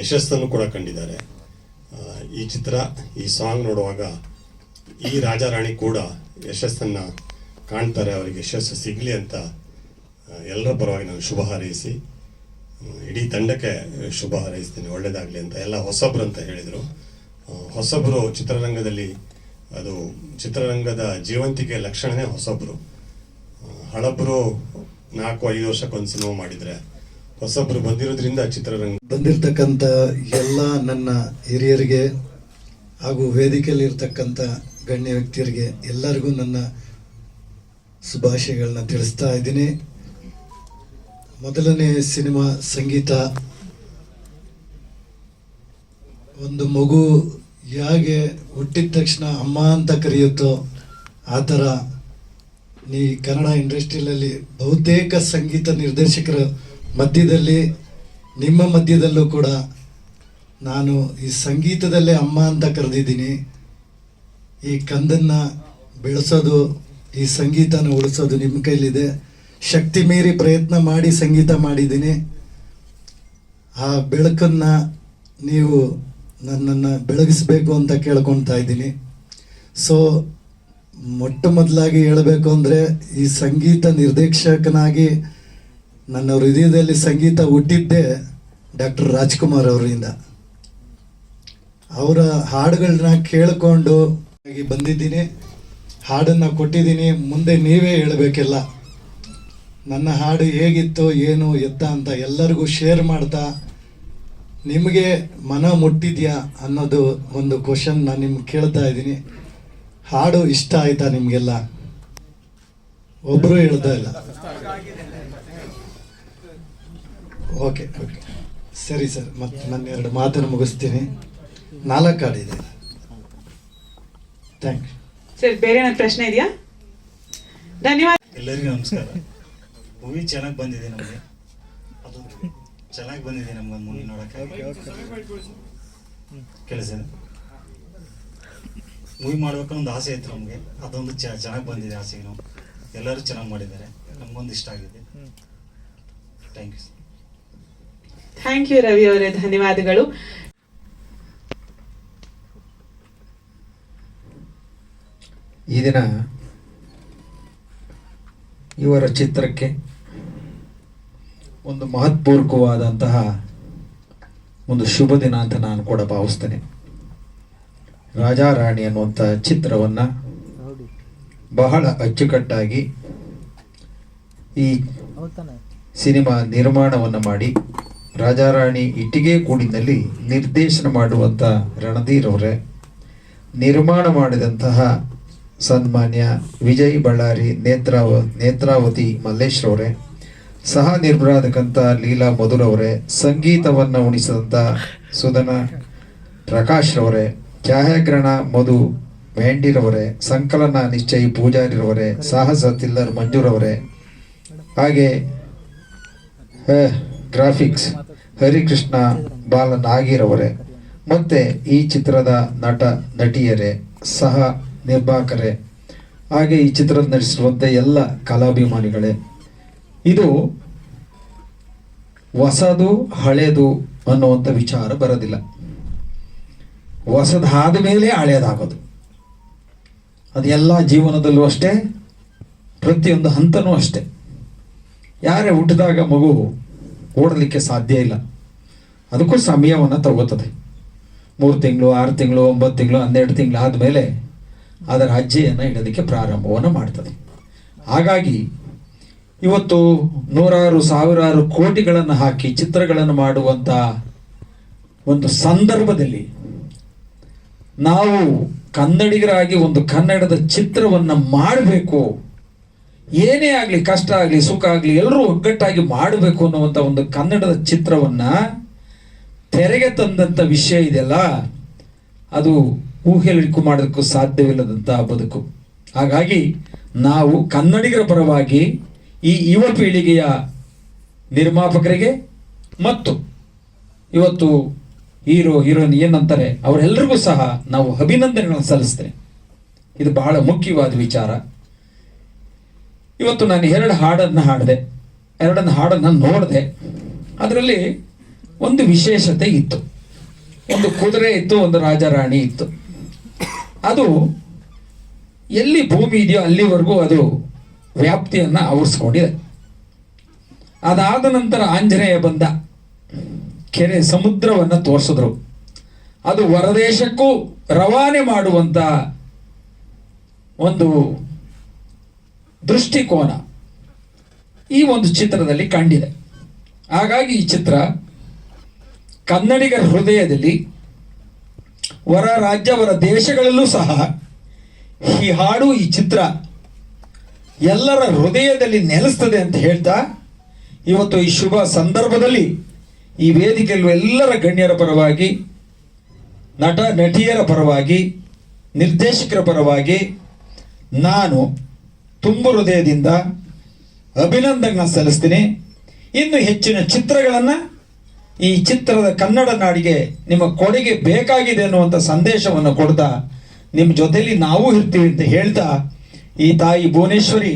ಯಶಸ್ಸನ್ನು ಕೂಡ ಕಂಡಿದ್ದಾರೆ. ಈ ಚಿತ್ರ, ಈ ಸಾಂಗ್ ನೋಡುವಾಗ ಈ ರಾಜಾರಾಣಿ ಕೂಡ ಯಶಸ್ಸನ್ನು ಕಾಣ್ತಾರೆ, ಅವರಿಗೆ ಯಶಸ್ಸು ಸಿಗಲಿ ಅಂತ ಎಲ್ಲರ ಪರವಾಗಿ ನಾನು ಶುಭ ಹಾರೈಸಿ ಇಡೀ ತಂಡಕ್ಕೆ ಶುಭ ಹಾರೈಸ್ತೀನಿ ಒಳ್ಳೆಯದಾಗಲಿ ಅಂತ ಎಲ್ಲ ಹೊಸಬ್ರು ಅಂತ ಹೇಳಿದರು. ಹೊಸಬ್ರು ಚಿತ್ರರಂಗದಲ್ಲಿ, ಅದು ಚಿತ್ರರಂಗದ ಜೀವಂತಿಕೆ ಲಕ್ಷಣನೇ ಹೊಸಬ್ರು. ಹಳಬ್ರು ನಾಲ್ಕು, ಐದು ವರ್ಷಕ್ಕೊಂದು ಸಿನಿಮಾ ಮಾಡಿದರೆ ಹೊಸಬ್ರು ಬಂದಿರೋದ್ರಿಂದ ಚಿತ್ರರಂಗ ಬಂದಿರತಕ್ಕಂಥ ಎಲ್ಲ ನನ್ನ ಹಿರಿಯರಿಗೆ ಹಾಗೂ ವೇದಿಕೆಯಲ್ಲಿ ಇರ್ತಕ್ಕಂಥ ಗಣ್ಯ ವ್ಯಕ್ತಿಯರಿಗೆ ಎಲ್ಲರಿಗೂ ನನ್ನ ಶುಭಾಶಯಗಳನ್ನ ತಿಳಿಸ್ತಾ ಇದ್ದೀನಿ. ಮೊದಲನೇ ಸಿನಿಮಾ ಸಂಗೀತ. ಒಂದು ಮಗು ಹೇಗೆ ಹುಟ್ಟಿದ ತಕ್ಷಣ ಅಮ್ಮ ಅಂತ ಕರೆಯುತ್ತೋ ಆ ಥರ ನೀ ಕನ್ನಡ ಇಂಡಸ್ಟ್ರಿಯಲ್ಲಿ ಬಹುತೇಕ ಸಂಗೀತ ನಿರ್ದೇಶಕರ ಮಧ್ಯದಲ್ಲಿ, ನಿಮ್ಮ ಮಧ್ಯದಲ್ಲೂ ಕೂಡ ನಾನು ಈ ಸಂಗೀತದಲ್ಲೇ ಅಮ್ಮ ಅಂತ ಕರೆದಿದ್ದೀನಿ. ಈ ಕಂದನ್ನ ಬೆಳೆಸೋದು, ಈ ಸಂಗೀತನ ಉಳಿಸೋದು ನಿಮ್ಮ ಕೈಲಿದೆ. ಶಕ್ತಿ ಮೀರಿ ಪ್ರಯತ್ನ ಮಾಡಿ ಸಂಗೀತ ಮಾಡಿದ್ದೀನಿ. ಆ ಬೆಳಕನ್ನು ನೀವು ನನ್ನನ್ನು ಬೆಳಗಿಸಬೇಕು ಅಂತ ಕೇಳ್ಕೊತಾ ಇದ್ದೀನಿ. ಸೊ ಮೊಟ್ಟ ಮೊದಲಾಗಿ ಹೇಳಬೇಕು ಅಂದರೆ ಈ ಸಂಗೀತ ನಿರ್ದೇಶಕನಾಗಿ ನನ್ನ ಹೃದಯದಲ್ಲಿ ಸಂಗೀತ ಹುಟ್ಟಿದ್ದೇ ಡಾಕ್ಟರ್ ರಾಜ್ಕುಮಾರ್ ಅವರಿಂದ. ಅವರ ಹಾಡುಗಳನ್ನ ಕೇಳಿಕೊಂಡು ಬಂದಿದ್ದೀನಿ. ಹಾಡನ್ನು ಕೊಟ್ಟಿದ್ದೀನಿ. ಮುಂದೆ ನೀವೇ ಹೇಳಬೇಕೆಲ್ಲ. ನನ್ನ ಹಾಡು ಹೇಗಿತ್ತು, ಏನು ಎತ್ತ ಅಂತ ಎಲ್ಲರಿಗೂ ಶೇರ್ ಮಾಡ್ತಾ ನಿಮಗೆ ಮನ ಮುಟ್ಟಿದ್ಯಾ ಅನ್ನೋದು ಒಂದು ಕ್ವಶನ್ ನಾನು ನಿಮ್ಗೆ ಕೇಳ್ತಾ ಇದ್ದೀನಿ. ಹಾಡು ಇಷ್ಟ ಆಯ್ತಾ ನಿಮಗೆಲ್ಲ? ಒಬ್ಬರು ಹೇಳ್ತಾ ಇಲ್ಲ. ಓಕೆ ಓಕೆ ಸರಿ ಸರ್ ಮತ್ತೆ ನಾನು ಎರಡು ಮಾತನ್ನು ಮುಗಿಸ್ತೀನಿ. ನಾಲ್ಕು ಹಾಡಿದೆ ಥ್ಯಾಂಕ್ ಯು ಸರ್ ಬೇರೆ ಏನಾದ್ರು ಪ್ರಶ್ನೆ ಇದೆಯಾ? ಧನ್ಯವಾದ. ಎಲ್ಲರಿಗೂ ನಮಸ್ಕಾರ. ಮೂವಿ ಚೆನ್ನಾಗಿ ಬಂದಿದೆ ನಮಗೆ. ಅದು ಚೆನ್ನಾಗಿ ಬಂದಿದೆ ನಮ್ಗೆ ಮೂವಿ ನೋಡಕ್ಕೆ. ಕೆಲಸ ಮೂವಿ ಮಾಡ್ಬೇಕು ಒಂದು ಆಸೆ ಇತ್ತು ನಮಗೆ. ಅದೊಂದು ಚೆನ್ನಾಗಿ ಬಂದಿದೆ ಆಸೆಗೆ ನಾವು ಎಲ್ಲರೂ ಚೆನ್ನಾಗಿ ಮಾಡಿದ್ದಾರೆ. ನಮಗೊಂದು ಇಷ್ಟ ಆಗಿದೆ. Thank you thank you Ravi ಅವರೇ. ಧನ್ಯವಾದಗಳು. ಈ ದಿನ ಇವರ ಚಿತ್ರಕ್ಕೆ ಒಂದು ಮಹತ್ಪೂರ್ವಕವಾದಂತಹ ಒಂದು ಶುಭ ದಿನ ಅಂತ ನಾನು ಕೂಡ ಭಾವಿಸ್ತೇನೆ. ರಾಜಾ ರಾಣಿ ಅನ್ನುವಂಥ ಚಿತ್ರವನ್ನು ಬಹಳ ಅಚ್ಚುಕಟ್ಟಾಗಿ ಈ ಸಿನಿಮಾ ನಿರ್ಮಾಣವನ್ನು ಮಾಡಿ ರಾಜಾರಾಣಿ ಇಟ್ಟಿಗೆ ಕೂಡಿನಲ್ಲಿ ನಿರ್ದೇಶನ ಮಾಡುವಂಥ ರಣಧೀರ್ ಅವರೇ. ನಿರ್ಮಾಣ ಮಾಡಿದಂತಹ ಸನ್ಮಾನ್ಯ ವಿಜಯ್ ಬಳ್ಳಾರಿ ನೇತ್ರಾವ, ನೇತ್ರಾವತಿ ಮಲ್ಲೇಶ್ರವರೇ ಸಹ ನಿರ್ಮಾಣಕಂತ ಲೀಲಾ ಮಧುರವರೇ ಸಂಗೀತವನ್ನು ಉಣಿಸಿದಂಥ ಸುಧನ ಪ್ರಕಾಶ್ರವರೇ ಛಾಯಾಗ್ರಹಣ ಮಧು ಮೆಹಂಡಿರವರೇ ಸಂಕಲನ ನಿಶ್ಚಯಿ ಪೂಜಾರಿರವರೇ ಸಾಹಸ ತಿಲ್ಲರ್ ಮಂಜೂರವರೇ ಹಾಗೆ ಗ್ರಾಫಿಕ್ಸ್ ಹರಿಕೃಷ್ಣ ಬಾಲ ನಾಗಿರವರೇ ಮತ್ತೆ ಈ ಚಿತ್ರದ ನಟ, ನಟಿಯರೇ ಸಹ ನಿರ್ಮಾಪಕರೇ ಹಾಗೆ ಈ ಚಿತ್ರದ ನಟಿಸಿರುವಂಥ ಎಲ್ಲ ಕಲಾಭಿಮಾನಿಗಳೇ. ಇದು ಹೊಸದು, ಹಳೇದು ಅನ್ನುವಂಥ ವಿಚಾರ ಬರೋದಿಲ್ಲ. ಹೊಸದಾದ ಮೇಲೆ ಹಳೆಯದಾಗೋದು ಅದೆಲ್ಲ ಜೀವನದಲ್ಲೂ ಅಷ್ಟೇ, ಪ್ರತಿಯೊಂದು ಹಂತನೂ ಅಷ್ಟೇ. ಯಾರೇ ಹುಟ್ಟಿದಾಗ ಮಗು ಓಡಲಿಕ್ಕೆ ಸಾಧ್ಯ ಇಲ್ಲ. ಅದಕ್ಕೂ ಸಮಯವನ್ನು ತಗೋತದೆ. ಮೂರು ತಿಂಗಳು, ಆರು ತಿಂಗಳು, ಒಂಬತ್ತು ತಿಂಗಳು, ಹನ್ನೆರಡು ತಿಂಗಳು ಆದಮೇಲೆ ಅದರ ಅಜ್ಜೆಯನ್ನು ಇಡೋದಕ್ಕೆ ಪ್ರಾರಂಭವನ್ನು ಮಾಡ್ತದೆ. ಹಾಗಾಗಿ ಇವತ್ತು ನೂರಾರು, ಸಾವಿರಾರು ಕೋಟಿಗಳನ್ನು ಹಾಕಿ ಚಿತ್ರಗಳನ್ನು ಮಾಡುವಂಥ ಒಂದು ಸಂದರ್ಭದಲ್ಲಿ ನಾವು ಕನ್ನಡಿಗರಾಗಿ ಒಂದು ಕನ್ನಡದ ಚಿತ್ರವನ್ನು ಮಾಡಬೇಕು ಏನೇ ಆಗಲಿ, ಕಷ್ಟ ಆಗಲಿ, ಸುಖ ಆಗಲಿ, ಎಲ್ಲರೂ ಒಗ್ಗಟ್ಟಾಗಿ ಮಾಡಬೇಕು ಅನ್ನುವಂಥ ಒಂದು ಕನ್ನಡದ ಚಿತ್ರವನ್ನು ತೆರೆಗೆ ತಂದಂಥ ವಿಷಯ ಇದೆಯಲ್ಲ, ಅದು ಊಹೆಲಿಕ್ಕೂ ಮಾಡೋದಕ್ಕೂ ಸಾಧ್ಯವಿಲ್ಲದಂಥ ಬದುಕು. ಹಾಗಾಗಿ ನಾವು ಕನ್ನಡಿಗರ ಪರವಾಗಿ ಈ ಯುವ ಪೀಳಿಗೆಯ ನಿರ್ಮಾಪಕರಿಗೆ ಮತ್ತು ಇವತ್ತು ಹೀರೋ, ಹೀರೋಯಿನ್ ಏನಂತಾರೆ, ಅವರೆಲ್ಲರಿಗೂ ಸಹ ನಾವು ಅಭಿನಂದನೆಗಳನ್ನು ಸಲ್ಲಿಸ್ತೇವೆ ಇದು ಬಹಳ ಮುಖ್ಯವಾದ ವಿಚಾರ. ಇವತ್ತು ನಾನು ಎರಡು ಹಾಡನ್ನು ಹಾಡಿದೆ, ಎರಡನ್ನು ಹಾಡನ್ನು ನೋಡಿದೆ. ಅದರಲ್ಲಿ ಒಂದು ವಿಶೇಷತೆ ಇತ್ತು. ಒಂದು ಕುದುರೆ ಇತ್ತು, ಒಂದು ರಾಜರಾಣಿ ಇತ್ತು. ಅದು ಎಲ್ಲಿ ಭೂಮಿ ಇದೆಯೋ ಅಲ್ಲಿವರೆಗೂ ಅದು ವ್ಯಾಪ್ತಿಯನ್ನು ಆವರಿಸ್ಕೊಂಡಿದೆ. ಅದಾದ ನಂತರ ಆಂಜನೇಯ ಬಂದ. ಕೆರೆ, ಸಮುದ್ರವನ್ನು ತೋರಿಸಿದ್ರು. ಅದು ಹೊರದೇಶಕ್ಕೂ ರವಾನೆ ಮಾಡುವಂತ ಒಂದು ದೃಷ್ಟಿಕೋನ ಈ ಒಂದು ಚಿತ್ರದಲ್ಲಿ ಕಂಡಿದೆ. ಹಾಗಾಗಿ ಈ ಚಿತ್ರ ಕನ್ನಡಿಗರ ಹೃದಯದಲ್ಲಿ ಹೊರ ರಾಜ್ಯ ಹೊರ ದೇಶಗಳಲ್ಲೂ ಸಹ ಈ ಹಾಡು, ಈ ಚಿತ್ರ ಎಲ್ಲರ ಹೃದಯದಲ್ಲಿ ನೆಲೆಸ್ತದೆ ಅಂತ ಹೇಳ್ತಾ ಇವತ್ತು ಈ ಶುಭ ಸಂದರ್ಭದಲ್ಲಿ ಈ ವೇದಿಕೆಯಲ್ಲೂ ಎಲ್ಲರ ಗಣ್ಯರ ಪರವಾಗಿ, ನಟ, ನಟಿಯರ ಪರವಾಗಿ, ನಿರ್ದೇಶಕರ ಪರವಾಗಿ ನಾನು ತುಂಬು ಹೃದಯದಿಂದ ಅಭಿನಂದನೆ ಸಲ್ಲಿಸ್ತೀನಿ. ಇನ್ನು ಹೆಚ್ಚಿನ ಚಿತ್ರಗಳನ್ನು ಈ ಚಿತ್ರದ ಕನ್ನಡ ನಾಡಿಗೆ ನಿಮ್ಮ ಕೊಡುಗೆ ಬೇಕಾಗಿದೆ ಅನ್ನುವಂಥ ಸಂದೇಶವನ್ನು ಕೊಡ್ತಾ ನಿಮ್ಮ ಜೊತೆಯಲ್ಲಿ ನಾವು ಇರ್ತೀವಿ ಅಂತ ಹೇಳ್ತಾ ಈ ತಾಯಿ ಭುವನೇಶ್ವರಿ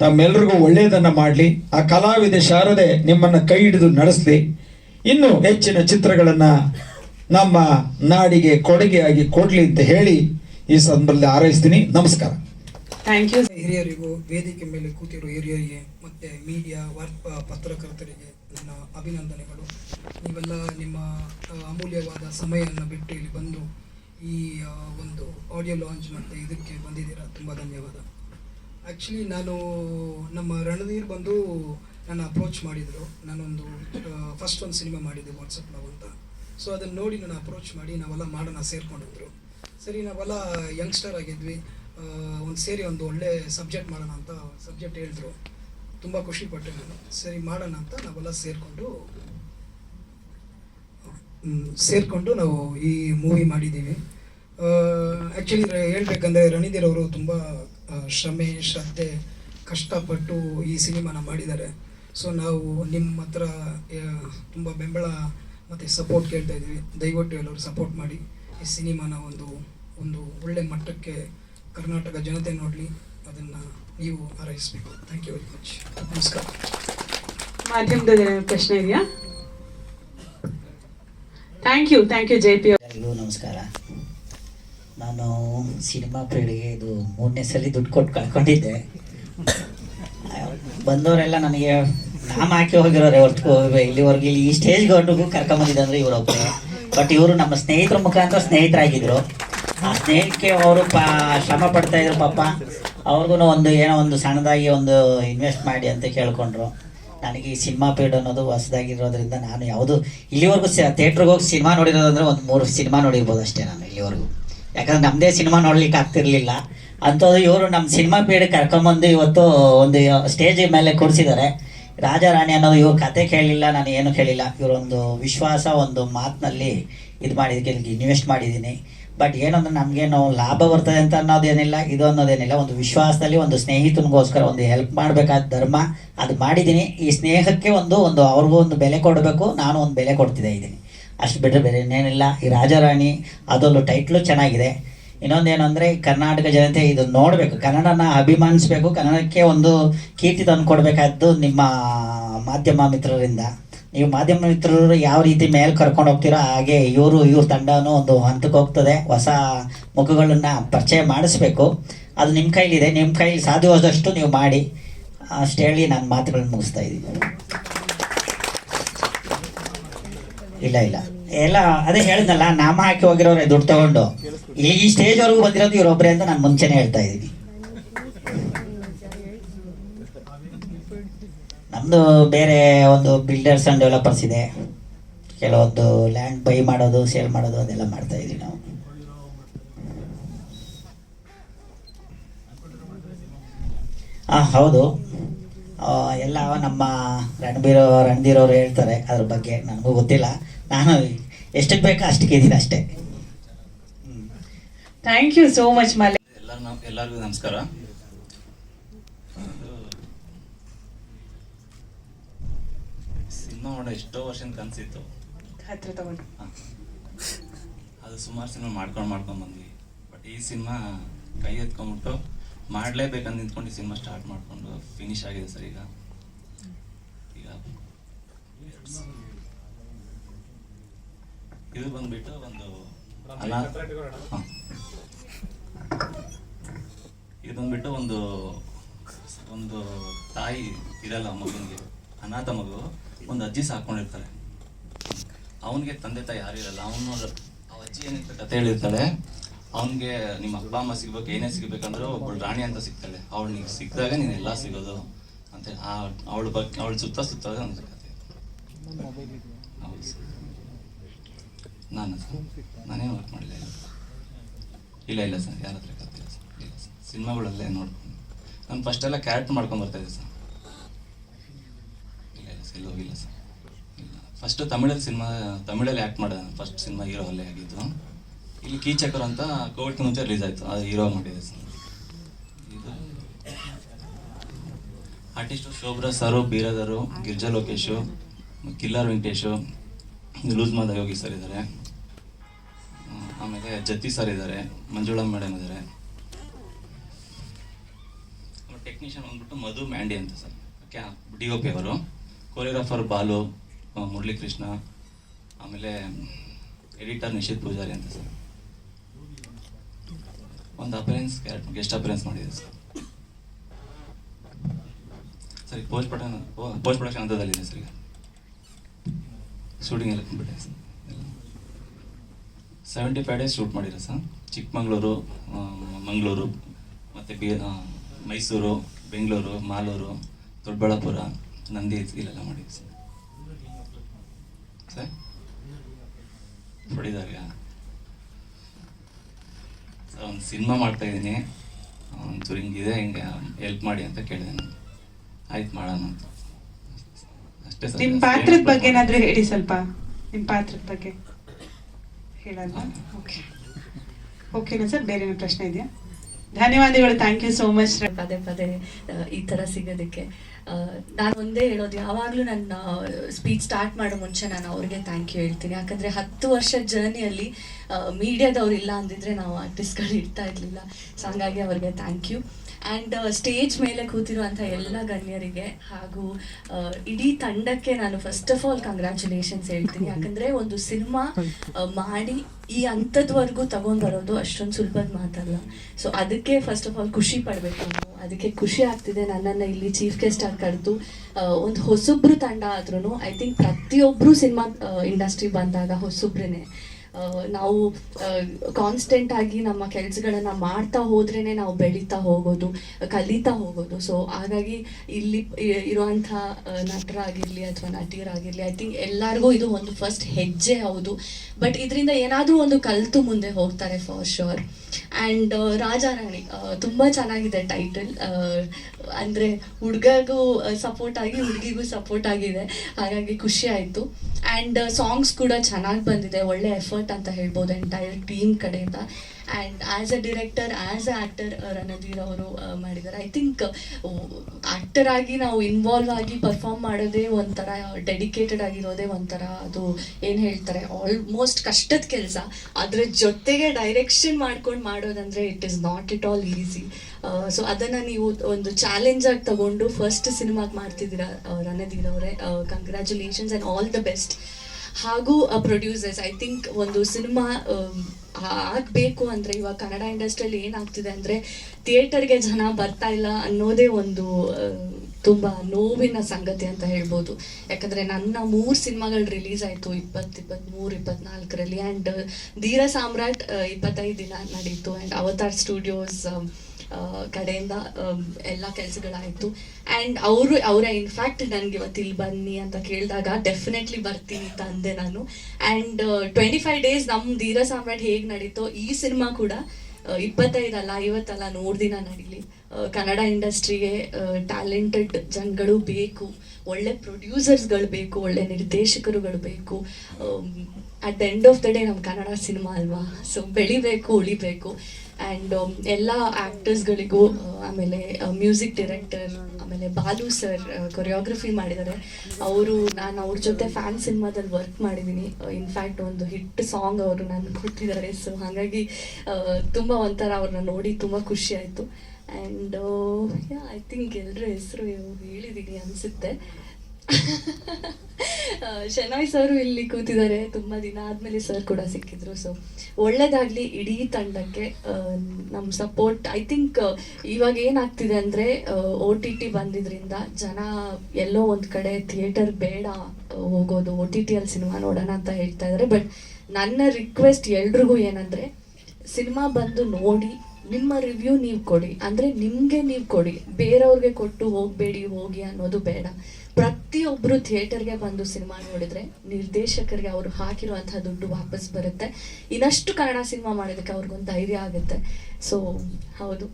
ತಮ್ಮೆಲ್ಲರಿಗೂ ಒಳ್ಳೆಯದನ್ನು ಮಾಡಲಿ. ಆ ಕಲಾವಿದ ಶಾರದೆ ನಿಮ್ಮನ್ನು ಕೈ ಹಿಡಿದು ನಡೆಸಲಿ. ಇನ್ನು ಹೆಚ್ಚಿನ ಚಿತ್ರಗಳನ್ನು ನಮ್ಮ ನಾಡಿಗೆ ಕೊಡುಗೆಯಾಗಿ ಕೊಡಲಿ ಅಂತ ಹೇಳಿ ಈ ಸಂದರ್ಭದಲ್ಲಿ ಹಾರೈಸ್ತೀನಿ. ನಮಸ್ಕಾರ. ಥ್ಯಾಂಕ್ ಯು ಹಿರಿಯರಿಗೂ ವೇದಿಕೆ ಮೇಲೆ ಕೂತಿರೋ ಹಿರಿಯರಿಗೆ, ಮತ್ತು ಮೀಡಿಯಾ ವಾರ್ತಾ ಪತ್ರಕರ್ತರಿಗೆ ನನ್ನ ಅಭಿನಂದನೆಗಳು. ನೀವೆಲ್ಲ ನಿಮ್ಮ ಅಮೂಲ್ಯವಾದ ಸಮಯವನ್ನು ಬಿಟ್ಟು ಇಲ್ಲಿ ಬಂದು ಈ ಒಂದು ಆಡಿಯೋ ಲಾಂಚ್ ಮತ್ತು ಇದಕ್ಕೆ ಬಂದಿದ್ದೀರಾ? ತುಂಬ ಧನ್ಯವಾದ. ಆ್ಯಕ್ಚುಲಿ ನಾನು ನಮ್ಮ ರಣಧೀರ್ ಬಂದು ನನ್ನ ಅಪ್ರೋಚ್ ಮಾಡಿದರು. ನಾನೊಂದು ಫಸ್ಟ್ ಒಂದು ಸಿನಿಮಾ ಮಾಡಿದ್ದೆ ವಾಟ್ಸಪ್ ನಾವು ಅಂತ ಸೊ ಅದನ್ನು ನೋಡಿ ನಾನು ಅಪ್ರೋಚ್ ಮಾಡಿ ನಾವೆಲ್ಲ ಮಾಡೋಣ ಸೇರಿಕೊಂಡಿದ್ರು. ಸರಿ, ನಾವೆಲ್ಲ ಯಂಗ್ಸ್ಟರ್ ಆಗಿದ್ವಿ. ಒಂದು ಸೇರಿ ಒಂದು ಒಳ್ಳೆ ಸಬ್ಜೆಕ್ಟ್ ಮಾಡೋಣ ಅಂತ ಸಬ್ಜೆಕ್ಟ್ ಹೇಳಿದ್ರು. ತುಂಬ ಖುಷಿಪಟ್ಟೆ ನಾನು. ಸರಿ, ಮಾಡೋಣ ಅಂತ ನಾವೆಲ್ಲ ಸೇರಿಕೊಂಡು ಸೇರಿಕೊಂಡು ನಾವು ಈ ಮೂವಿ ಮಾಡಿದ್ದೀವಿ. ಆ್ಯಕ್ಚುಲಿ ಹೇಳ್ಬೇಕಂದ್ರೆ ರಣಧೀರ್ ಅವರು ತುಂಬ ಶ್ರಮೆ, ಶ್ರದ್ಧೆ, ಕಷ್ಟಪಟ್ಟು ಈ ಸಿನಿಮಾನ ಮಾಡಿದ್ದಾರೆ. ಸೊ ನಾವು ನಿಮ್ಮ ಹತ್ರ ತುಂಬ ಬೆಂಬಲ ಮತ್ತು ಸಪೋರ್ಟ್ ಕೇಳ್ತಾ ಇದ್ದೀವಿ. ದಯವಿಟ್ಟು ಎಲ್ಲರೂ ಸಪೋರ್ಟ್ ಮಾಡಿ ಈ ಸಿನಿಮಾನ ಒಂದು ಒಂದು ಒಳ್ಳೆ ಮಟ್ಟಕ್ಕೆ ಕರ್ನಾಟಕ ಜನತೆ ನೋಡಲಿ ಅದನ್ನ ನೀವು ಹಾರೈಸಬೇಕು ಥ್ಯಾಂಕ್ ಯು ವೆರಿ ಮಚ್ ನಮಸ್ಕಾರ. ಮಾಧ್ಯಮದ ಪ್ರಶ್ನೆ ಇದೆಯಾ? Thank you thank you J P ಎಲ್ಲರಿಗೂ ನಮಸ್ಕಾರ. ನಾನು ಸಿನಿಮಾ ಪ್ರೇಡಿಗೆ ಇದು ಮೂರನೇ ಸಲ ದುಡ್ಡು ಕೊಟ್ಟು ಕಳ್ಕೊಂಡಿದ್ದೆ. ಬಂದವರೆಲ್ಲ ನನಗೆ ನಾಮ ಹಾಕಿ ಹೋಗಿರೋರೆ ಹೊರತು ಇಲ್ಲಿವರೆಗೆ ಇಲ್ಲಿ ಈ ಸ್ಟೇಜ್ಗೆ ಹೊರಟಿಗೂ ಅಂದ್ರೆ ಇವರೊಬ್ಬರೇ ಬಟ್ ಇವರು ನಮ್ಮ ಸ್ನೇಹಿತರ ಮುಖಾಂತರ ಸ್ನೇಹಿತರಾಗಿದ್ರು. ಆ ಸ್ನೇಹಕ್ಕೆ ಅವರು ಪಾ ಶ್ರಮ ಪಡ್ತಾ ಇದ್ರು ಪಾಪ. ಅವ್ರಿಗೂ ಒಂದು ಏನೋ ಒಂದು ಸಣ್ಣದಾಗಿ ಒಂದು ಇನ್ವೆಸ್ಟ್ ಮಾಡಿ ಅಂತ ಕೇಳ್ಕೊಂಡ್ರು. ನನಗೆ ಈ ಸಿನಿಮಾ ಪೀರಿಯಡ್ ಅನ್ನೋದು ಹೊಸದಾಗಿರೋದ್ರಿಂದ ನಾನು ಯಾವುದು ಇಲ್ಲಿವರೆಗೂ ಥಿಯೇಟ್ರಿಗೆ ಹೋಗಿ ಸಿನಿಮಾ ನೋಡಿರೋದಂದ್ರೆ ಒಂದು ಮೂರು ಸಿನಿಮಾ ನೋಡಿರ್ಬೋದು ಅಷ್ಟೇ ನಾನು ಇಲ್ಲಿವರೆಗೂ. ಯಾಕಂದ್ರೆ ನಮ್ಮದೇ ಸಿನಿಮಾ ನೋಡ್ಲಿಕ್ಕೆ ಆಗ್ತಿರ್ಲಿಲ್ಲ. ಅಂಥದ್ದು ಇವರು ನಮ್ಮ ಸಿನಿಮಾ ಪೀರಿಯಡ್ ಕರ್ಕೊಂಬಂದು ಇವತ್ತು ಒಂದು ಸ್ಟೇಜ್ ಮೇಲೆ ಕೂರಿಸಿದ್ದಾರೆ. ರಾಜ ರಾಣಿ ಅನ್ನೋದು ಇವ್ರ ಕತೆ ಕೇಳಿಲ್ಲ, ನಾನು ಏನು ಕೇಳಿಲ್ಲ. ಇವರೊಂದು ವಿಶ್ವಾಸ, ಒಂದು ಮಾತಿನಲ್ಲಿ ಇದು ಮಾಡಿದ್ದಕ್ಕೆ ಇನ್ವೆಸ್ಟ್ ಮಾಡಿದ್ದೀನಿ. ಬಟ್ ಏನಂದ್ರೆ ನಮಗೇನು ಲಾಭ ಬರ್ತದೆ ಅಂತ ಅನ್ನೋದೇನಿಲ್ಲ ಇದು ಅನ್ನೋದೇನಿಲ್ಲ ಒಂದು ವಿಶ್ವಾಸದಲ್ಲಿ ಒಂದು ಸ್ನೇಹಿತನಿಗೋಸ್ಕರ ಒಂದು ಹೆಲ್ಪ್ ಮಾಡಬೇಕಾದ ಧರ್ಮ ಅದು ಮಾಡಿದ್ದೀನಿ. ಈ ಸ್ನೇಹಕ್ಕೆ ಒಂದು ಒಂದು ಅವ್ರಿಗೂ ಒಂದು ಬೆಲೆ ಕೊಡಬೇಕು, ನಾನು ಒಂದು ಬೆಲೆ ಕೊಡ್ತಿದ್ದೆ ಇದ್ದೀನಿ ಅಷ್ಟು ಬಿಟ್ಟರೆ ಬೇರೆ ಇನ್ನೇನಿಲ್ಲ ಈ ರಾಜಾರಾಣಿ ಅದೊಂದು ಟೈಟ್ಲು ಚೆನ್ನಾಗಿದೆ. ಇನ್ನೊಂದೇನು ಅಂದರೆ ಕರ್ನಾಟಕ ಜನತೆ ಇದು ನೋಡಬೇಕು. ಕನ್ನಡನ ಅಭಿಮಾನಿಸ್ಬೇಕು. ಕನ್ನಡಕ್ಕೆ ಒಂದು ಕೀರ್ತಿ ತಂದು ಕೊಡಬೇಕಾದ್ದು ನಿಮ್ಮ ಮಾಧ್ಯಮ ಮಿತ್ರರಿಂದ. ನೀವು ಮಾಧ್ಯಮ ಮಿತ್ರರು ಯಾವ ರೀತಿ ಮೇಲೆ ಕರ್ಕೊಂಡು ಹೋಗ್ತೀರೋ ಹಾಗೆ ಇವರು, ಇವ್ರ ತಂಡನೂ ಒಂದು ಹಂತಕ್ಕೆ ಹೋಗ್ತದೆ. ಹೊಸ ಮುಖಗಳನ್ನ ಪರಿಚಯ ಮಾಡಿಸ್ಬೇಕು. ಅದು ನಿಮ್ಮ ಕೈಲಿದೆ. ನಿಮ್ಮ ಕೈಲಿ ಸಾಧ್ಯವಾದಷ್ಟು ನೀವು ಮಾಡಿ. ಅಷ್ಟು ಹೇಳಿ ನಾನು ಮಾತುಗಳನ್ನ ಮುಗಿಸ್ತಾ ಇದ್ದೀನಿ. ಇಲ್ಲ ಇಲ್ಲ. ಎಲ್ಲ ಅದೇ ಹೇಳಿದ್ನಲ್ಲ, ನಾಮ ಹಾಕಿ ಹೋಗಿರೋರೆ ದುಡ್ಡು ತಗೊಂಡು. ಈ ಈ ಸ್ಟೇಜ್ ವರೆಗೂ ಬಂದಿರೋದು ಇವರೊಬ್ಬರೇ ಅಂತ ನಾನು ಮುಂಚೆನೆ ಹೇಳ್ತಾ ಇದ್ದೀನಿ. ನಮ್ದು ಬೇರೆ ಒಂದು ಬಿಲ್ಡರ್ಸ್ ಅಂಡ್ ಡೆವಲಪರ್ಸ್ ಇದೆ. ಕೆಲವೊಂದು ಲ್ಯಾಂಡ್ ಬೈ ಮಾಡೋದು ಸೇಲ್ ಮಾಡೋದು ಅದೆಲ್ಲ ಮಾಡ್ತಾ ಇದೀವಿ ನಾವು. ಹಾಂ ಹೌದು. ಆ, ಎಲ್ಲ ನಮ್ಮ ರಣಬೀರ್ ರಣಧೀರ್ ಅವರು ಹೇಳ್ತಾರೆ ಅದ್ರ ಬಗ್ಗೆ ನನಗೂ ಗೊತ್ತಿಲ್ಲ. ನಾನು ಎಷ್ಟಕ್ಕೆ ಬೇಕೋ ಅಷ್ಟಕ್ಕೆ ಇದ್ದೀನಿ ಅಷ್ಟೇ. ಥ್ಯಾಂಕ್ ಯು ಸೋ ಮಚ್ ಮಾಲೆ ಎಲ್ಲರೂ ಎಲ್ಲರಿಗೂ ನಮಸ್ಕಾರ. ಸಿನಿಮಾ ಮಾಡೋ ಎಷ್ಟೋ ವರ್ಷದ ಕನಸಿತ್ತು. ಹತ್ರ ತಗೊಂಡು. ಅದು ಸುಮಾರು ಸಿನಿಮಾ ಮಾಡ್ಕೊಂಡು ಮಾಡ್ಕೊಂಡು ಬಂದ್ವಿ. ಬಟ್ ಈ ಸಿನಿಮಾ ಕೈ ಎತ್ಕೊಂಡ್ಬಿಟ್ಟು ಮಾಡಲೇಬೇಕಂತ ನಿಂತ್ಕೊಂಡು ಈ ಸಿನಿಮಾ ಸ್ಟಾರ್ಟ್ ಮಾಡಿಕೊಂಡು ಫಿನಿಶ್ ಆಗಿದೆ ಸರ್ ಈಗ. ಈಗ ಇದು ಬಂದ್ಬಿಟ್ಟು ಒಂದು ಇದು ಬಂದ್ಬಿಟ್ಟು ಒಂದು ಒಂದು ತಾಯಿ ಇರಲ್ಲ ಮಗನಿಗೆ ಅನಾಥ ಮಗು. ಒಂದು ಅಜ್ಜಿ ಸಾಕೊಂಡಿರ್ತಾರೆ ಅವನಿಗೆ ತಂದೆ ತಾಯಿ ಯಾರು ಇರಲ್ಲ. ಅವನು ಅವ ಅಜ್ಜಿ ಏನಿರ್ತ ಕತೆ ಹೇಳಿರ್ತಾಳೆ. ಅವನಿಗೆ ನಿಮ್ಮ ಅಪ್ಪ, ಅಮ್ಮ ಸಿಗ್ಬೇಕು, ಏನೇ ಸಿಗ್ಬೇಕಂದ್ರೆ ಒಬ್ಬಳು ರಾಣಿ ಅಂತ ಸಿಗ್ತಾಳೆ. ಅವಳು ನೀವು ಸಿಕ್ಕಿದಾಗ ನೀನು ಎಲ್ಲ ಸಿಗೋದು ಅಂತ ಆ ಅವಳ ಬಗ್ಗೆ ಅವಳ ಸುತ್ತ ಸುತ್ತೋದೇ ಒಂದು ಕತೆ. ನಾನು ನಾನೇನು ವರ್ಕ್ ಮಾಡಿಲ್ಲ ಇಲ್ಲ. ಇಲ್ಲ ಸರ್. ಯಾರ ಹತ್ರ ಸರ್. ಇಲ್ಲ ಸರ್. ಸಿನಿಮಾಗಳಲ್ಲೇ ನೋಡ್ಕೊಂಡು. ನಾನು ಫಸ್ಟೆಲ್ಲ ಕ್ಯಾರೆಕ್ಟ್ ಮಾಡ್ಕೊಂಡು ಬರ್ತಾ ಇದ್ದೆ ಸರ್. ಇಲ್ಲ ಸರ್. ಇಲ್ಲ. ಫಸ್ಟ್ ತಮಿಳಲ್ಲಿ ಸಿನಿಮಾ, ತಮಿಳಲ್ಲಿ ಆ್ಯಕ್ಟ್ ಮಾಡಿದೆ ನಾನು. ಫಸ್ಟ್ ಸಿನಿಮಾ ಹೀರೋ ಅಲ್ಲೇ ಆಗಿದ್ದು. ಇಲ್ಲಿ ಕೀಚಕರ್ ಅಂತ ಕೋವಿಡ್ ಮುಂಚೆ ರಿಲೀಸ್ ಆಯಿತು. ಅದು ಹೀರೋ ಮಾಡಿದೆ ಸರ್. ಇದು ಆರ್ಟಿಸ್ಟು ಶೋಭ್ರಾ sir ಬೀರದರು Girja Lokesh, killer Venkatesh, loose Mada Yogi sir ಇದ್ದಾರೆ. ಆಮೇಲೆ ಜತಿ ಸರ್ ಇದ್ದಾರೆ. ಮಂಜುಳಾ ಮೇಡಮ್ ಇದ್ದಾರೆ. ಟೆಕ್ನಿಷಿಯನ್ ಬಂದ್ಬಿಟ್ಟು ಮಧು ಮ್ಯಾಂಡಿ ಅಂತ sir. Okay D O P ಅವರು. ಕೊರಿಯೋಗ್ರಾಫರ್ ಬಾಲು ಮುರಳೀಕೃಷ್ಣ ಮುರಳಿ ಕೃಷ್ಣ ಆಮೇಲೆ ಎಡಿಟರ್ ನಿಶಿತ್ ಪೂಜಾರಿ ಅಂತ ಸರ್. ಒಂದು ಅಪರೆನ್ಸ್ ಗೆಸ್ಟ್ ಅಪರೆನ್ಸ್ ಮಾಡಿದೆ ಸರ್. ಸರಿ ಪೋಸ್ಟ್ ಪ್ರೊಡಕ್ಷನ್ ಪೋಸ್ಟ್ ಪ್ರೊಡಕ್ಷನ್ ಹಂತದಲ್ಲಿದೆ ಸರ್ ಈಗ. ಶೂಟಿಂಗ್ ಎಲ್ಲ complete sir. Seventy five days shoot ಮಾಡಿರೋ ಸರ್. ಚಿಕ್ಕಮಗಳೂರು ಮಂಗಳೂರು, ಮತ್ತು ಬಿ ಮೈಸೂರು, ಬೆಂಗಳೂರು, ಮಾಲೂರು, ದೊಡ್ಡಬಳ್ಳಾಪುರ ನಂದಿ ಇಲ್ಲೆಲ್ಲ ಮಾಡಿದ್ವಿ ಸರ್. ಸರ್? ಹೊಡಿದಾಗ ಸರ್ ಒಂದು ಸಿನಿಮಾ ಮಾಡ್ತಾ ಇದ್ದೀನಿ. ಒಂಚೂರು ಹಿಂಗಿದೆ ಹಿಂಗೆ ಹೆಲ್ಪ್ ಮಾಡಿ ಅಂತ ಕೇಳಿದೆ ನಾನು. ಆಯ್ತು ಮಾಡೋಣ ಅಂತ. ಅಷ್ಟೇ ಸರ್. ನಿಮ್ ಪಾತ್ರದ ಬಗ್ಗೆ ಏನಾದರೂ ಹೇಳಿ ಸ್ವಲ್ಪ. ನಿಮ್ಮ ಪಾತ್ರದ ಬಗ್ಗೆ. ಹೇಳಲ್ವಾ? ಓಕೆ. ಓಕೆನಾ ಸರ್ ಬೇರೆ ಪ್ರಶ್ನೆ ಇದೆಯಾ? ಧನ್ಯವಾದಗಳು ಥ್ಯಾಂಕ್ ಯು ಸೋ ಮಚ್ ಪದೇ ಪದೇ ಈ ಥರ ಸಿಗೋದಕ್ಕೆ. ನಾನು ಒಂದೇ ಹೇಳೋದು, ಯಾವಾಗಲೂ ನನ್ನ ಸ್ಪೀಚ್ ಸ್ಟಾರ್ಟ್ ಮಾಡೋ ಮುಂಚೆ ನಾನು ಅವ್ರಿಗೆ ಥ್ಯಾಂಕ್ ಯು ಹೇಳ್ತೀನಿ. ಯಾಕಂದರೆ ಹತ್ತು ವರ್ಷದ ಜರ್ನಿಯಲ್ಲಿ ಮೀಡಿಯಾದವ್ರು ಇಲ್ಲ ಅಂದಿದ್ರೆ ನಾವು ಆರ್ಟಿಸ್ಟ್ಗಳು ಇರ್ತಾ ಇರಲಿಲ್ಲ. ಸೊ ಹಂಗಾಗಿ ಅವ್ರಿಗೆ ಥ್ಯಾಂಕ್ ಯು ಆ್ಯಂಡ್ ಸ್ಟೇಜ್ ಮೇಲೆ ಕೂತಿರುವಂಥ ಎಲ್ಲ ಗಣ್ಯರಿಗೆ ಹಾಗೂ ಇಡೀ ತಂಡಕ್ಕೆ ನಾನು ಫಸ್ಟ್ ಆಫ್ ಆಲ್ ಕಂಗ್ರ್ಯಾಚುಲೇಷನ್ಸ್ ಹೇಳ್ತೀನಿ. ಯಾಕಂದರೆ ಒಂದು ಸಿನಿಮಾ ಮಾಡಿ ಈ ಹಂತದವರೆಗೂ ತಗೊಂಡ್ ಬರೋದು ಅಷ್ಟೊಂದು ಸುಲಭದ ಮಾತಲ್ಲ. ಸೊ ಅದಕ್ಕೆ ಫಸ್ಟ್ ಆಫ್ ಆಲ್ ಖುಷಿ ಪಡಬೇಕು ಅದಕ್ಕೆ ಖುಷಿ ಆಗ್ತಿದೆ ನನ್ನನ್ನು ಇಲ್ಲಿ ಚೀಫ್ ಗೆಸ್ಟ್ ಆಗಿ ಕರೆದು ಒಂದು ಹೊಸಬ್ರು ತಂಡ ಆದ್ರೂ ಐ ಥಿಂಕ್ ಪ್ರತಿಯೊಬ್ಬರು ಸಿನಿಮಾ ಇಂಡಸ್ಟ್ರಿ ಬಂದಾಗ ಹೊಸೊಬ್ರೇನೆ. ಆ, ನಾವು ಕಾನ್ಸ್ಟೆಂಟ್ ಆಗಿ ನಮ್ಮ ಕೆಲಸಗಳನ್ನು ಮಾಡ್ತಾ ಹೋದ್ರೇನೆ ನಾವು ಬೆಳೀತಾ ಹೋಗೋದು, ಕಲಿತಾ ಹೋಗೋದು. ಸೊ ಹಾಗಾಗಿ ಇಲ್ಲಿ ಇರುವಂಥ ನಟರಾಗಿರ್ಲಿ ಅಥವಾ ನಟಿಯರಾಗಿರ್ಲಿ ಐ ಥಿಂಕ್ ಎಲ್ಲರಿಗೂ ಇದು ಒಂದು ಫಸ್ಟ್ ಹೆಜ್ಜೆ ಹೌದು. ಬಟ್ ಇದರಿಂದ ಏನಾದರೂ ಒಂದು ಕಲಿತು ಮುಂದೆ ಹೋಗ್ತಾರೆ ಫಾರ್ ಶೋರ್ ಆ್ಯಂಡ್ ರಾಜಾರಾಣಿ ತುಂಬ ಚೆನ್ನಾಗಿದೆ ಟೈಟಲ್ ಅಂದರೆ ಹುಡುಗಗೂ ಸಪೋರ್ಟ್ ಆಗಿ, ಹುಡುಗಿಗೂ ಸಪೋರ್ಟ್ ಆಗಿದೆ. ಹಾಗಾಗಿ ಖುಷಿ ಆಯಿತು. ಆ್ಯಂಡ್ ಸಾಂಗ್ಸ್ ಕೂಡ ಚೆನ್ನಾಗಿ ಬಂದಿದೆ. ಒಳ್ಳೆ ಎಫರ್ಟ್ ಅಂತ ಹೇಳ್ಬೋದು ಎಂಟೈರ್ ಟೀಮ್ ಕಡೆಯಿಂದ. And as a director as a actor Ranadheer ಅವರು ಮಾಡಿದ್ದಾರೆ. ಐ ಥಿಂಕ್ ಆ್ಯಕ್ಟರ್ ಆಗಿ ನಾವು ಇನ್ವಾಲ್ವ್ ಆಗಿ ಪರ್ಫಾರ್ಮ್ ಮಾಡೋದೇ ಒಂಥರ ಡೆಡಿಕೇಟೆಡ್ ಆಗಿರೋದೇ ಒಂಥರ ಅದು ಏನು ಹೇಳ್ತಾರೆ ಆಲ್ಮೋಸ್ಟ್ ಕಷ್ಟದ ಕೆಲಸ. ಅದ್ರ ಜೊತೆಗೆ ಡೈರೆಕ್ಷನ್ ಮಾಡ್ಕೊಂಡು ಮಾಡೋದಂದರೆ it is not it all easy so ಅದನ್ನು ನೀವು ಒಂದು ಚಾಲೆಂಜ್ ಆಗಿ ತಗೊಂಡು ಫಸ್ಟ್ ಸಿನಿಮಾಗೆ ಮಾಡ್ತಿದ್ದೀರಾ ಆ, ರಣಧೀರ್ ಅವರೇ. Congratulations and all the best ಹಾಗೂ ಪ್ರೊಡ್ಯೂಸರ್ಸ್ ಐ ಥಿಂಕ್ ಒಂದು ಸಿನಿಮಾ ಆಗಬೇಕು ಅಂದರೆ ಇವಾಗ ಕನ್ನಡ ಇಂಡಸ್ಟ್ರಿಯಲ್ಲಿ ಏನಾಗ್ತಿದೆ ಅಂದರೆ ಥಿಯೇಟರ್ಗೆ ಜನ ಬರ್ತಾ ಇಲ್ಲ ಅನ್ನೋದೇ ಒಂದು ತುಂಬ ನೋವಿನ ಸಂಗತಿ ಅಂತ ಹೇಳ್ಬೋದು. ಯಾಕಂದರೆ ನನ್ನ ಮೂರು ಸಿನಿಮಾಗಳು ರಿಲೀಸ್ ಆಯಿತು ಇಪ್ಪತ್ತು, ಇಪ್ಪತ್ತ್ಮೂರು ಇಪ್ಪತ್ನಾಲ್ಕರಲ್ಲಿ ಆ್ಯಂಡ್ ಧೀರ ಸಾಮ್ರಾಟ್ ಇಪ್ಪತ್ತೈದು ದಿನ ನಡೀತು. ಆ್ಯಂಡ್ ಅವತಾರ್ ಸ್ಟುಡಿಯೋಸ್ ಕಡೆಯಿಂದ ಎಲ್ಲ ಕೆಲಸಗಳಾಯಿತು. ಆ್ಯಂಡ್ ಅವರು, ಅವರ ಇನ್ಫ್ಯಾಕ್ಟ್ ನನಗೆ ಇವತ್ತು ಇಲ್ಲಿ ಬನ್ನಿ ಅಂತ ಕೇಳಿದಾಗ ಡೆಫಿನೆಟ್ಲಿ ಬರ್ತೀನಿ ಅಂತ ಅಂದೆ ನಾನು. ಆ್ಯಂಡ್ ಟ್ವೆಂಟಿ ಫೈವ್ ಡೇಸ್ ನಮ್ಮ ಧೀರ ಸಾಮ್ರಾಟ್ ಹೇಗೆ ನಡೀತೋ ಈ ಸಿನಿಮಾ ಕೂಡ ಇಪ್ಪತ್ತೈದಲ್ಲ, ಐವತ್ತಲ್ಲ ನೂರು ದಿನ ನಡೀಲಿ. ಕನ್ನಡ ಇಂಡಸ್ಟ್ರಿಗೆ ಟ್ಯಾಲೆಂಟೆಡ್ ಜನಗಳು ಬೇಕು. ಒಳ್ಳೆ ಪ್ರೊಡ್ಯೂಸರ್ಸ್ಗಳು ಬೇಕು, ಒಳ್ಳೆ ನಿರ್ದೇಶಕರುಗಳು ಬೇಕು. At the end of the day ನಮ್ಮ ಕನ್ನಡ ಸಿನಿಮಾ ಅಲ್ವಾ? ಸೊ ಬೆಳಿಬೇಕು, ಉಳಿಬೇಕು. ಆ್ಯಂಡ್ ಎಲ್ಲ ಆ್ಯಕ್ಟರ್ಸ್ಗಳಿಗೂ ಆಮೇಲೆ ಮ್ಯೂಸಿಕ್ ಡಿರೆಕ್ಟರ್ ಆಮೇಲೆ ಬಾಲು ಸರ್ ಕೊರಿಯೋಗ್ರಫಿ ಮಾಡಿದ್ದಾರೆ. ಅವರು, ನಾನು ಅವ್ರ ಜೊತೆ ಫ್ಯಾನ್ ಸಿನಿಮಾದಲ್ಲಿ ವರ್ಕ್ ಮಾಡಿದ್ದೀನಿ ಇನ್ಫ್ಯಾಕ್ಟ್ ಒಂದು ಹಿಟ್ ಸಾಂಗ್ ಅವರು ನಾನು ಕೊಟ್ಟಿದ್ದಾರೆ. ಸೊ ಹಾಗಾಗಿ ತುಂಬ ಒಂಥರ ಅವ್ರನ್ನ ನೋಡಿ ತುಂಬ ಖುಷಿ ಆಯಿತು. ಆ್ಯಂಡ್ ಯಾ ಐ ಥಿಂಕ್ ಎಲ್ಲರ ಹೆಸರು ಹೇಳಿದ್ದೀನಿ ಅನಿಸುತ್ತೆ. ಶೆನಾಯ್ ಸರ್ ಇಲ್ಲಿ ಕೂತಿದ್ದಾರೆ. ತುಂಬಾ ದಿನ ಆದ್ಮೇಲೆ ಸರ್ ಕೂಡ ಸಿಕ್ಕಿದ್ರು. ಸೊ ಒಳ್ಳೇದಾಗ್ಲಿ ಇಡೀ ತಂಡಕ್ಕೆ ನಮ್ಮ ಸಪೋರ್ಟ್ ಐ ಥಿಂಕ್ ಇವಾಗ ಏನಾಗ್ತಿದೆ ಅಂದ್ರೆ ಒ ಟಿ ಟಿ ಬಂದಿದ್ರಿಂದ ಜನ ಎಲ್ಲೋ ಒಂದ್ ಕಡೆ ಥಿಯೇಟರ್ ಬೇಡ ಹೋಗೋದು. ಒ ಟಿ ಟಿಯಲ್ಲಿ ಸಿನಿಮಾ ನೋಡೋಣ ಅಂತ ಹೇಳ್ತಾ ಇದ್ದಾರೆ ಬಟ್ ನನ್ನ ರಿಕ್ವೆಸ್ಟ್ ಎಲ್ರಿಗೂ ಏನಂದ್ರೆ, ಸಿನಿಮಾ ಬಂದು ನೋಡಿ ನಿಮ್ಮ ರಿವ್ಯೂ ನೀವು ಕೊಡಿ. ಅಂದರೆ ನಿಮಗೆ ನೀವು ಕೊಡಿ. ಬೇರೆಯವ್ರಿಗೆ ಕೊಟ್ಟು ಹೋಗಬೇಡಿ, ಹೋಗಿ ಅನ್ನೋದು ಬೇಡ. ಪ್ರತಿಯೊಬ್ಬರು ಥಿಯೇಟರ್ಗೆ ಬಂದು ಸಿನಿಮಾ ನೋಡಿದ್ರೆ ನಿರ್ದೇಶಕರಿಗೆ ಅವರು ಹಾಕಿರುವಂತಹ ದುಡ್ಡು ವಾಪಸ್ ಬರುತ್ತೆ. ಇನ್ನಷ್ಟು ಕನ್ನಡ ಸಿನಿಮಾ ಮಾಡೋದಕ್ಕೆ ಅವ್ರಿಗೊಂದು ಧೈರ್ಯ ಆಗುತ್ತೆ. ಸೊ ಹೌದು.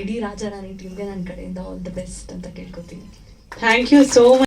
ಇಡೀ ರಾಜಾರಾಣಿ ಟೀಮ್ಗೆ ನನ್ನ ಕಡೆಯಿಂದ ಆಲ್ ದ ಬೆಸ್ಟ್ ಅಂತ ಕೇಳ್ಕೊತೀನಿ. Thank you so much